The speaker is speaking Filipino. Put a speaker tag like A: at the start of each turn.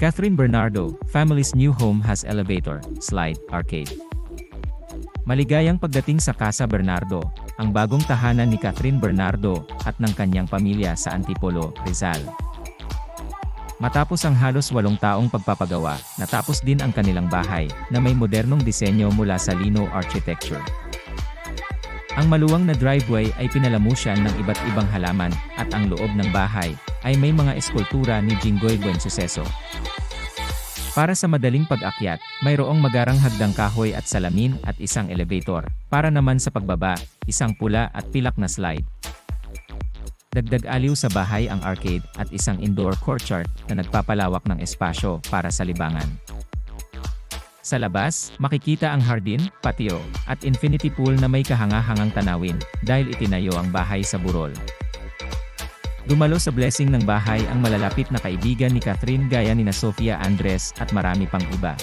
A: Catherine Bernardo, family's new home has elevator, slide, arcade. Maligayang pagdating sa Casa Bernardo, ang bagong tahanan ni Catherine Bernardo at ng kanyang pamilya sa Antipolo, Rizal. Matapos ang halos walong taong pagpapagawa, natapos din ang kanilang bahay, na may modernong disenyo mula sa Lino Architecture. Ang maluwang na driveway ay pinalamusyan ng iba't ibang halaman, at ang loob ng bahay, ay may mga eskultura ni Jinggoy Buensuceso. Para sa madaling pag-akyat, mayroong magarang hagdang kahoy at salamin at isang elevator. Para naman sa pagbaba, isang pula at pilak na slide. Dagdag aliw sa bahay ang arcade at isang indoor courtyard na nagpapalawak ng espasyo para sa libangan. Sa labas, makikita ang hardin, patio, at infinity pool na may kahanga-hangang tanawin dahil itinayo ang bahay sa burol. Dumalo sa blessing ng bahay ang malalapit na kaibigan ni Catherine gaya ni na Sofia Andres at marami pang iba.